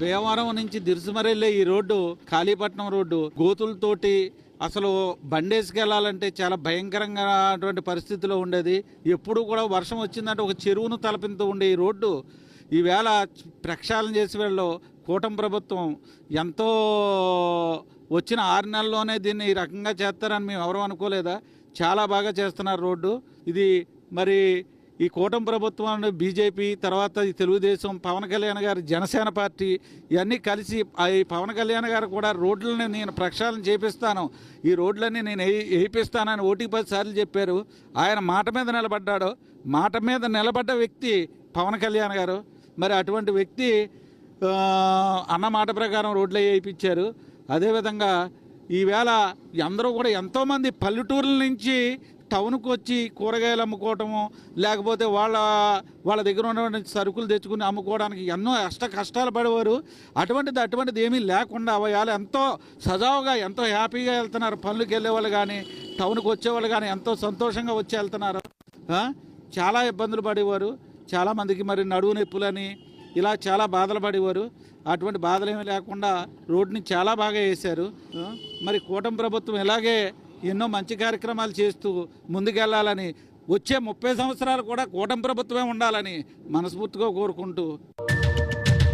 భీమవరం నుంచి దిరుసుమరెళ్ళే ఈ road Kalipatnam road గోతులతోటి అసలు బండేసుకెళ్ళాలంటే చాలా భయంకరంగా పరిస్థితిలో ఉండేది. ఎప్పుడు కూడా వర్షం వచ్చిందంటే ఒక చెరువును తలపింతూ ఉండే ఈ రోడ్డు. ఈవేళ ప్రక్షాళన చేసి వెళ్ళు కూటమి ప్రభుత్వం ఎంతో వచ్చిన ఆరు నెలల్లోనే దీన్ని ఈ రకంగా చేస్తారని మేము ఎవరూ అనుకోలేదా? చాలా బాగా చేస్తున్నారు రోడ్డు. ఇది మరి ఈ కూటమి ప్రభుత్వం బీజేపీ తర్వాత ఈ తెలుగుదేశం పవన్ కళ్యాణ్ గారి జనసేన పార్టీ ఇవన్నీ కలిసి ఆ ఈ పవన్ కళ్యాణ్ గారు కూడా రోడ్లని నేను ప్రక్షాళన చేపిస్తాను. ఈ రోడ్లన్నీ నేను వేయి- వేయిపిస్తానని ఓటీ పది సార్లు చెప్పారు. ఆయన మాట మీద నిలబడ్డాడు. మాట మీద నిలబడ్డ వ్యక్తి పవన్ కళ్యాణ్ గారు. మరి అటువంటి వ్యక్తి అన్న మాట ప్రకారం రోడ్లు వేయించారు అదేవిధంగా ఈవేళ అందరూ కూడా ఎంతోమంది పల్లెటూర్ల నుంచి టౌన్కి వచ్చి కూరగాయలు అమ్ముకోవటము లేకపోతే వాళ్ళ వాళ్ళ దగ్గర ఉన్నటువంటి సరుకులు తెచ్చుకుని అమ్ముకోవడానికి ఎన్నో అష్ట కష్టాలు పడేవారు. అటువంటిది అటువంటిది ఏమీ లేకుండా అవయాలు ఎంతో సజావుగా ఎంతో హ్యాపీగా వెళ్తున్నారు. పనులకు వెళ్ళే వాళ్ళు కానీ టౌన్కి వచ్చేవాళ్ళు కానీ ఎంతో సంతోషంగా వచ్చి వెళ్తున్నారు. చాలా ఇబ్బందులు పడేవారు. చాలామందికి మరి నడువు నొప్పులని ఇలా చాలా బాధలు పడేవారు. అటువంటి బాధలు ఏమీ లేకుండా రోడ్ని చాలా బాగా వేశారు. మరి కూటమి ప్రభుత్వం ఇలాగే ఎన్నో మంచి కార్యక్రమాలు చేస్తూ ముందుకెళ్ళాలని వచ్చే ముప్పై సంవత్సరాలు కూడా కూటమి ప్రభుత్వమే ఉండాలని మనస్ఫూర్తిగా కోరుకుంటూ